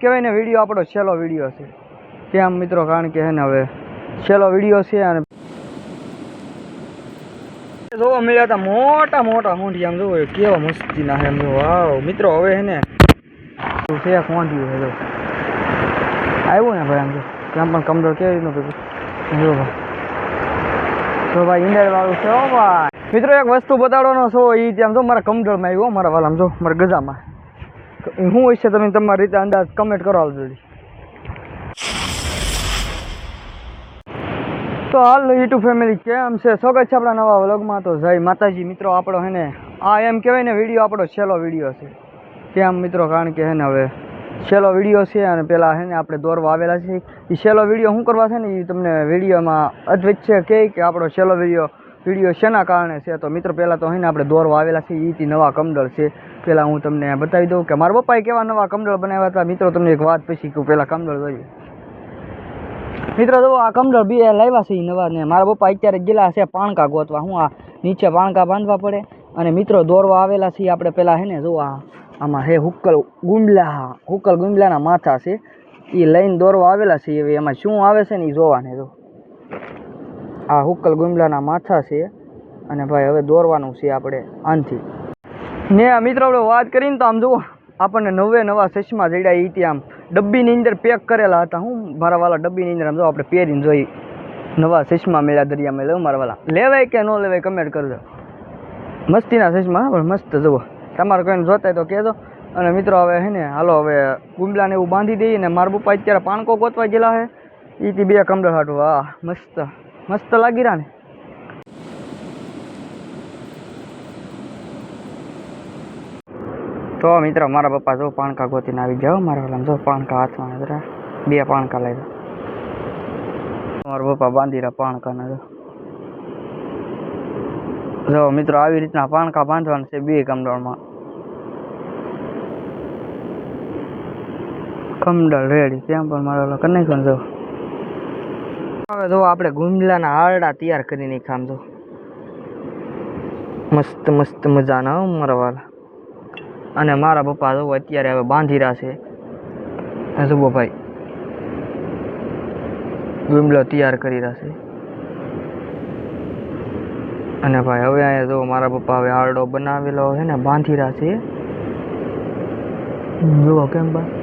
કહેવાય ને, વીડિયો આપણો છેલ્લો વીડિયો છે. કેમ મિત્રો? કારણ કે ને હવે છેલ્લો વીડિયો છે અને જોવા મળ્યા હતા મોટા મોટા મોંઢી આમ જોવો કેવા મસ્તી ના એમ વાવ, મિત્રો, હવે હે ને છે? કોંઢ્યું છે આવ્યું ને ભાઈ આમ જો. ત્યાં પણ કમડર કેવી રીતનું ભેગું જો ભાઈ. તો ભાઈ ઇન્ડિયન વાળું છે ભાઈ. મિત્રો, એક વસ્તુ બતાડવાનો છો એ ત્યાં જો મારા કમડળમાં આવ્યો મારા વાલામાં, જો, મારા ગજામાં. શું હોય છે તમે તમારી રીતે અંદાજ કમેન્ટ કરો જલ્દી. તો હાલ યુટ્યુબ ફેમિલી કેમ છે? સ્વાગત છે આપણા નવા વ્લોગમાં તો જય માતાજી. મિત્રો, આપણો હે ને, આ એમ કહેવાય ને વીડિયો આપણો છેલ્લો વીડિયો છે. કેમ મિત્રો? કારણ કે હે ને, હવે છેલ્લો વીડિયો છે અને પેલા હે ને, આપણે દોરવા આવેલા છે. એ છેલ્લો વીડિયો શું કરવા છે ને એ તમને વિડીયોમાં અદ્વૈત છે કે આપણો છેલ્લો વીડિયો વીડિયો શેના કારણે છે? તો મિત્રો, પહેલાં તો હે આપણે દોરવા આવેલા છે એથી નવા કમડળ છે. પહેલાં હું તમને બતાવી દઉં કે મારા પપ્પાએ કેવા નવા કમડળ બનાવ્યા હતા. મિત્રો, તમને એક વાત પછી કહું. પહેલાં કમડળ જોઈએ. મિત્રો, જો આ કમડળ બે લાવ્યા છે એ નવા ને. મારા પપ્પા અત્યારે ગયેલા છે પાણકા ગોતવા. હું આ નીચે પાણકા બાંધવા પડે. અને મિત્રો, દોરવા આવેલા છીએ આપણે પહેલાં હે ને, જો આમાં હે હુક્કલ ગુંબલા હુક્કલ ગુંબલાના માથા છે. એ લઈને દોરવા આવેલા છે એમાં શું આવે છે ને એ જોવાને જો. આ હુક્કલ ગુંબલાના માથા છે અને ભાઈ હવે દોરવાનું છે આપણે આનથી. ને આ મિત્રો, આપણે વાત કરીને તો આમ જુઓ, આપણને નવે નવા ચશ્મા જડ્યા એ ત્યાં આમ ડબ્બીની અંદર પેક કરેલા હતા હું મારા વાલા ડબ્બીની અંદર આમ જો આપણે પહેરીને જોઈ. નવા ચશ્મા મેળ્યા દરિયામાં લેવું મારા વાલા લેવાય કે ન લેવાય કમેન્ટ કરજો. મસ્તીના ચશ્મા, પણ મસ્ત જુઓ. તમારે કોઈને જોતા તો કહેજો. અને મિત્રો, હવે હે ને, હાલો હવે ગુંબલાને એવું બાંધી દઈએ ને, મારા પપ્પા અત્યારે પાણકો ગોતવા ગયેલા છે એથી બે કમડળ હાટું વાહ, મસ્ત. મસ્ત લાગી રહ્યા ને. તો મિત્રો, મારા પપ્પા જો પાણકા ગોતીને આવી જાઓ મારા પેલા જો પાણકા હાથમાં જરા. બે પાણકા લાવ્યા મારા પપ્પા બાંધી રહ્યા પાણકાને, જો. જો મિત્રો, આવી રીતના પાણકા બાંધવાના છે બે કમડળમાં કમડળ રેડી ત્યાં પણ મારા ઓલા કનેક્શન જો. હવે જો આપણે ગુંબલાના હારડા તૈયાર કરી નાખ્યા મસ્ત મસ્ત મજાના મારા અને મારા પપ્પા જો અત્યારે હવે બાંધી રહ્યા છે. જુઓ ભાઈ. ગુંબલો તૈયાર કરી રહ્યા છે. અને ભાઈ હવે અહીંયા જો મારા પપ્પા હવે આરડો બનાવેલો છે ને બાંધી રહ્યા છે. જુઓ કેમ બા.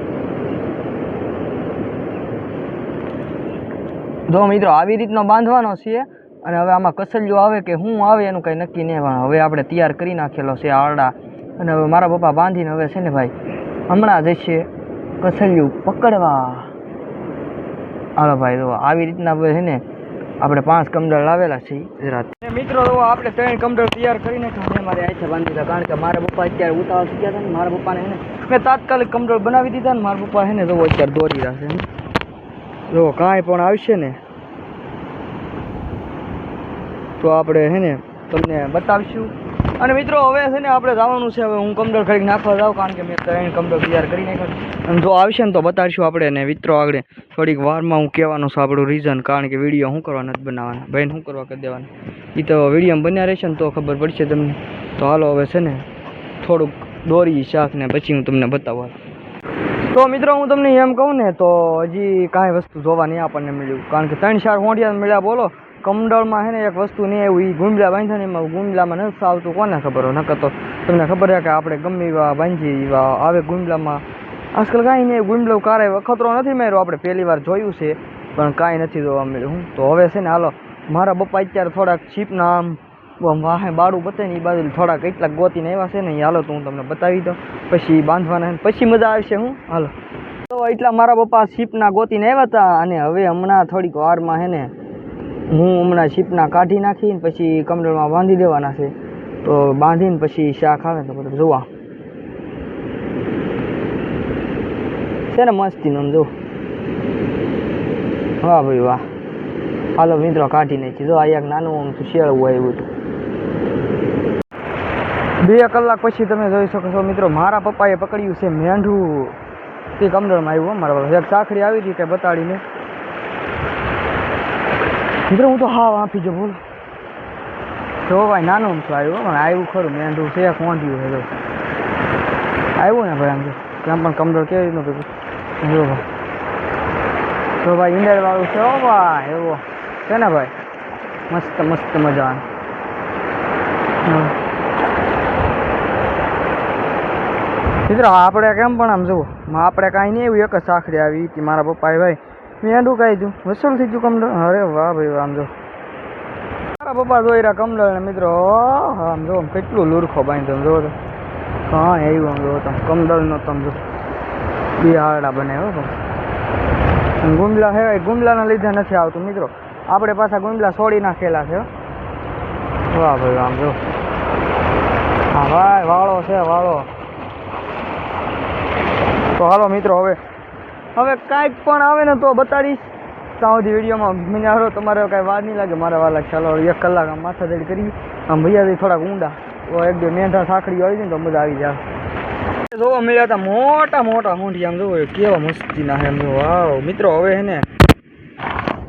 જો મિત્રો, આવી રીતનો બાંધવાનો છે અને હવે આમાં કસલ્યો આવે કે શું આવે એનું કંઈ નક્કી નહીં, પણ હવે આપણે તૈયાર કરી નાખેલો છે આરડા. અને હવે મારા પપ્પા બાંધીને હવે છે ને ભાઈ, હમણાં જશે કસલિયું પકડવા. હાલો ભાઈ, જો આવી રીતના હવે છે ને આપણે પાંચ કમડળ લાવેલા છે ગુજરાત. મિત્રો આપણે ત્રણ કમડળ તૈયાર કરીને મેં મારે આઈથે બાંધી દીધા, કારણ કે મારા પપ્પા અત્યારે ઉતાવળ શીખ્યા હતા ને, મારા પપ્પાને છે ને, મેં તાત્કાલિક કમડળ બનાવી દીધા ને, મારા પપ્પા છે ને, જો અત્યારે દોરી રહ્યા છે. જો, કાંઈ પણ આવશે ને, તો આપણે હે ને તમને બતાવીશું. અને મિત્રો, હવે છે ને આપણે જવાનું છે, હવે હું કમડળ ખરી નાખવા જાઉં, કારણ કે મેં ત્રણ કમડળ તૈયાર કરી નાખ્યા અને જો આવશે ને તો બતાવીશું આપણે. ને મિત્રો, આગળ થોડીક વારમાં હું કહેવાનું છું, આપણું રીઝન કારણ કે વીડિયો શું કરવા નથી બનાવવાના. ભાઈને શું કરવા કરી દેવાના? એ તો વીડિયો બન્યા રહેશે ને તો ખબર પડશે તમને. તો હાલો, હવે છે ને થોડુંક દોરી શાક ને પછી હું તમને બતાવવા તો મિત્રો હું તમને એમ કહું ને, તો હજી કાંઈ વસ્તુ જોવા નહીં આપણને મળ્યું. કારણ કે ત્રણ ચાર હોંડિયા મળ્યા, બોલો. કમડળમાં છે ને એક વસ્તુ નહીં, એવું એ ગુંબલા બાંધ્યા ને એમાં ગુંબલામાં નથી આવતું, કોને ખબર હોય? નકર તો તમને ખબર છે કે આપણે ગમે એવા બાંધી એવા આવે ગુંબલામાં. આજકાલ કાંઈ નહીં, ગુંબલો કારે ખતરો નથી માર્યો, આપણે પહેલી વાર જોયું છે, પણ કાંઈ નથી જોવા મળ્યું. હું તો હવે છે ને, હાલો, મારા પપ્પા અત્યારે થોડાક છીપના આમ વાહે બાળું બતાવીને એ બાજુ થોડાક કેટલાક ગોતીને આવ્યા છે ને એ હાલો તો હું તમને બતાવી દઉં. પછી બાંધવાના પછી મજા આવશે હું. હાલો. તો એટલા મારા પપ્પા શીપના ગોતીને આવ્યા હતા અને હવે હમણાં થોડીક વારમાં હે ને હું હમણાં શીપના કાઢી નાખીને પછી કમરમાં બાંધી દેવાના છે. તો બાંધીને પછી શાક આવે તો બધું જોવા. છે ને મસ્તીનું આમ જો. વાહ ભાઈ વાહ. હાલો મિત્રો કાઢી નાખી. જો આ એક નાનું આમ શેળવું આવ્યું હતું. બે કલાક પછી તમે જોઈ શકો છો મિત્રો, મારા પપ્પાએ પકડ્યું છે મેંઢું. તે કમડળમાં આવ્યું મારા પાસે એક સાખડી આવી હતી કે બતાડીને. મિત્રો, હું તો હા આપી જો બોલો. જો ભાઈ, નાનું અમથું આવ્યું પણ આવ્યું ખરું. મેંઢું છે કોંધ્યું છે, જો. આવ્યું ને ભાઈ, આમ ત્યાં પણ કમડળ કેવી રીતનું ભેગું જો ભાઈ. તો ભાઈ ઈંડળ વાળું છે, હો ભાઈ, એવો. છે ને ભાઈ? મસ્ત મસ્ત મજા મિત્રો આપણે કેમ પણ આમ જુઓ. આપણે કાંઈ નહીં, એવું એક જ સાખડી આવી હતી મારા પપ્પાએ, ભાઈ. મેં એડું કાંઈ દઉં વસૂલ થઈ ગયું કમડળ અરે વાહ, ભાઈ આમ જો મારા પપ્પા જોઈ રહ્યા કમડળ ને મિત્રો આમ જો કેટલું લુરખો બાંધ્યો તમે જોવો તો. હા, એવું, આમ જોવો તમે કમડળનો તમે જો બે બને, હો ગુંડલા અને ગુંબલા હે ગુંડલાના લીધે નથી આવતું, મિત્રો. આપણે પાછા ગુંડલા છોડી નાખેલા છે વાહ, ભાઈ આમ જો હા, ભાઈ, વાળો છે, વાળો. તો હાલો મિત્રો, હવે હવે કાંઈક પણ આવે ને તો બતાડીશ. ત્યાં સુધી વિડીયોમાં મને હારો તમારે કાંઈ વાર નહીં લાગે, મારા વાલા ચાલો એક કલાક આમ માથા દડી કરી. આમ ભૈયાથી થોડાક ઊંડા. તો એક બે મેંઢા સાંકડી આવી ને તો મજા આવી જાય. જોવા મળ્યા હતા મોટા મોટા મોંઢી આમ જોવો કેવા મસ્તીના છે એમ જો, વાવ. મિત્રો, હવે હે ને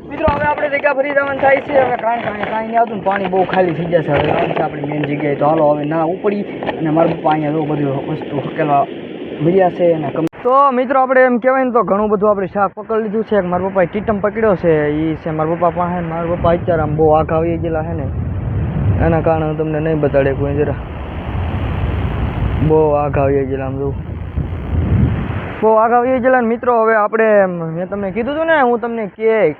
મિત્રો, હવે આપણે જગ્યા ફરી જવાનું થાય છે. હવે કાંઈ કાંઈ કાંઈ નહીં આવતું ને, પાણી બહુ ખાલી થઈ જશે. હવે આવશે આપણી મેન જગ્યાએ તો હાલો, હવે ના ઉપડી. અને મારા પપ્પા અહીંયા જો બધું વસ્તુ હકેલવા મળ્યા છે અને કમ- તો મિત્રો આપણે એમ કહેવાય ને તો ઘણું બધું આપણે શાક પકડી લીધું છે. મારા પપ્પાએ ટીટમ પકડ્યો છે. એ છે મારા પપ્પા પાસે મારા પપ્પા અત્યારે આમ બહુ આઘ આવી ગયેલા છે ને. એના કારણે હું તમને નહીં બતાડે કોઈ જરા. બહુ આઘ આવી ગયેલા આમ જોઉં. બહુ આઘ આવી ગયેલા મિત્રો, હવે આપણે મેં તમને કીધું હતું ને, હું તમને કે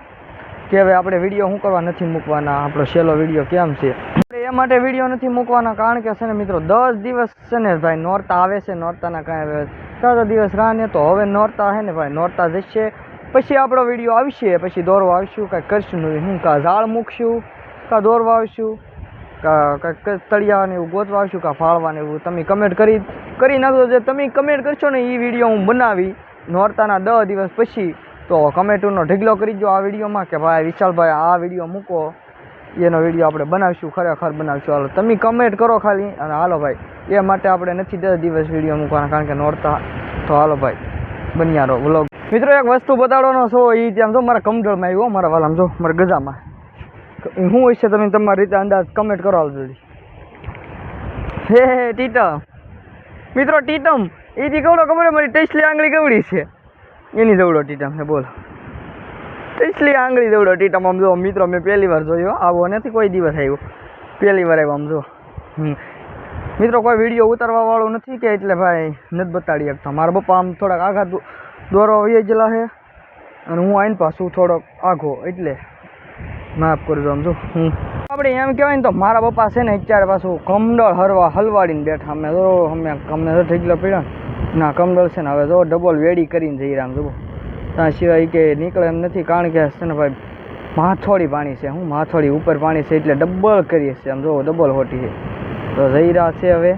કે હવે આપણે વીડિયો શું કરવા નથી મૂકવાના? આપણો છેલ્લો વીડિયો કેમ છે? એ માટે વીડિયો નથી મૂકવાના, કારણ કે છે ને મિત્રો, દસ દિવસ છે ને ભાઈ, નોરતા આવે છે, નોરતાના કાંઈ દસ દિવસ રાહ તો હવે નોરતા હે ને ભાઈ, નોરતા જશે. પછી આપણો વીડિયો આવશે, પછી દોરવા આવશું, કાંઈ કરશું નહીં. હું કાં ઝાડ મૂકશું, કાં દોરવા આવશું કાંઈક તળિયાને એવું ગોતવા આવશું, કાં ફાળવાને એવું. તમે કમેન્ટ કરી કરી નાખજો જે તમે કમેન્ટ કરશો ને એ વીડિયો હું બનાવી નોરતાના દસ દિવસ પછી, તો કમેન્ટનો ઢગલો કરી દો આ વિડીયોમાં કે ભાઈ વિશાલભાઈ આ વીડિયો મૂકો. એનો વીડિયો આપણે બનાવીશું, ખરેખર બનાવીશું. હાલો, તમે કમેન્ટ કરો ખાલી. અને હાલો ભાઈ, એ માટે આપણે નથી દસ દિવસ વીડિયો મૂકવાના, કારણ કે નોરતા. તો હાલો ભાઈ, બન્યા રહો વ્લોગ મિત્રો, એક વસ્તુ બતાડવાનો છો એ ત્યાં જો, મારા કમજોરમાં આવ્યો મારા વાલામ જો, મારા ગજામાં. શું હોય છે તમે તમારી રીતે અંદાજ કમેન્ટ કરો હાલ જલ્દી. હે હે ટીટમ. મિત્રો, ટીટમ એથી કવડો ખબર મારી ટેસ્ટલી આંગળી કવડી છે? એની જવડો ટીટમ છે, બોલો. ટેસ્ટલી આંગળી જવડો ટીટમ, આમ જો, મિત્રો, મેં પહેલી વાર જોયો આવો નથી, કોઈ દિવસ આવ્યો. પહેલી વાર આવ્યો, આમ જો. મિત્રો, કોઈ વીડિયો ઉતારવા વાળો નથી કે એટલે ભાઈ, નથી બતાડી શકતો. મારા પપ્પા આમ થોડાક આઘા દોરો વહી ગયેલા છે અને હું આઈને પાછું થોડોક આઘો, એટલે માફ કરજો, આમ જો. હું આપણે એમ કહેવાય ને તો મારા પપ્પા છે ને અત્યારે પાછું કમડળ હરવા હલવાડીને બેઠા. અમે જો અમે કમને ઠેકલો પડ્યો ના. કમડળ છે ને, હવે જો ડબલ વેડી કરીને જઈ રહ્યા, આમ જુઓ ત્યાં સિવાય કે નીકળે એમ નથી, કારણ કે છે ભાઈ, માથોડી પાણી છે. હું માથોડી ઉપર પાણી છે એટલે ડબલ કરીએ છીએ. આમ જોવો, ડબલ હોટી છે. તો જઈ રહ્યા છે હવે.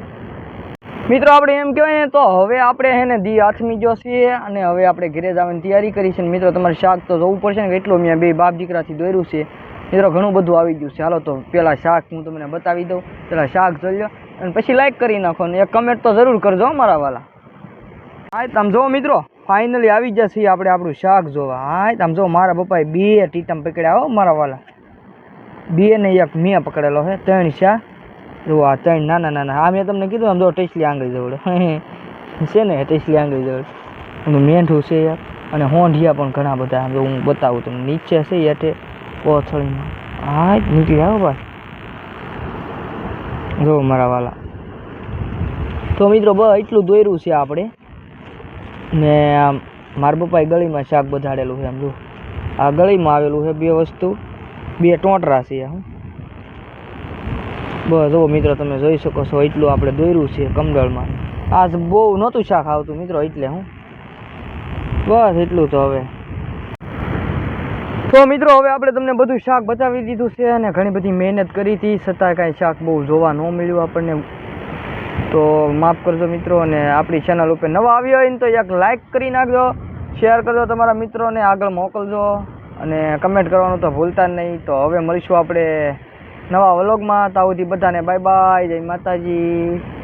મિત્રો, આપણે એમ કહેવાય તો હવે આપણે એને દી હાથમી ગયો છીએ અને હવે આપણે ઘરે જવાની તૈયારી કરી છે. મિત્રો, તમારે શાક તો જોવું પડશે ને કેટલું મેં બે બાપ દીકરાથી દોર્યું છે. મિત્રો, ઘણું બધું આવી ગયું છે. હાલો, તો પહેલાં શાક હું તમને બતાવી દઉં. પહેલાં શાક જોઈ લો અને પછી લાઈક કરી નાખો ને એક કમેન્ટ તો જરૂર કરજો મારા વાલા. હા તમે જુઓ મિત્રો. ફાઇનલી આવી જશે આપણે આપણું શાક જોવા. હા તમે જો મારા પપ્પાએ બે ટીટમ પકડ્યા હો, મારા વાલા. બે ને એક મેં પકડેલો છે ત્રણ શાક જો આ ત્રણ નાના નાના, આ મેં તમને કીધું આમ જો ટેસ્ટલી આંગળી જવડે છે ને, ટેસલી આંગળી જવડે મેંઢું છે અને હોંઢિયા પણ ઘણા બધા, આમ હું બતાવું તમને. નીચે છે હેઠે કોથળીમાં. હા નીકળી આવો ભાઈ. જો મારા વાલા. તો મિત્રો, બસ એટલું દોર્યું છે આપણે. ને આમ મારા પપ્પાએ ગળીમાં શાક બધાડેલું છે એમ જો. આ ગળીમાં આવેલું છે બે વસ્તુ, બે ટોંટરા છે, હું. બસ જુઓ મિત્રો, તમે જોઈ શકો છો એટલું આપણે દોર્યું છે કમદળમાં આ બહુ નહોતું શાક આવતું મિત્રો એટલે, હું. બસ એટલું તો હવે. તો મિત્રો, હવે આપણે તમને બધું શાક બતાવી દીધું છે અને ઘણી બધી મહેનત કરી હતી, છતાં કાંઈ શાક બહુ જોવા ન મળ્યું આપણને. તો માફ કરજો મિત્રો અને આપણી ચેનલ ઉપર નવા આવ્યો હોય ને તો એક લાઇક કરી નાખજો શેર કરજો તમારા મિત્રોને, આગળ મોકલજો અને કમેન્ટ કરવાનું તો ભૂલતા જ નહીં. તો હવે મળીશું આપણે નવા વ્લોગમાં તાવથી બધાને બાય બાય જય માતાજી.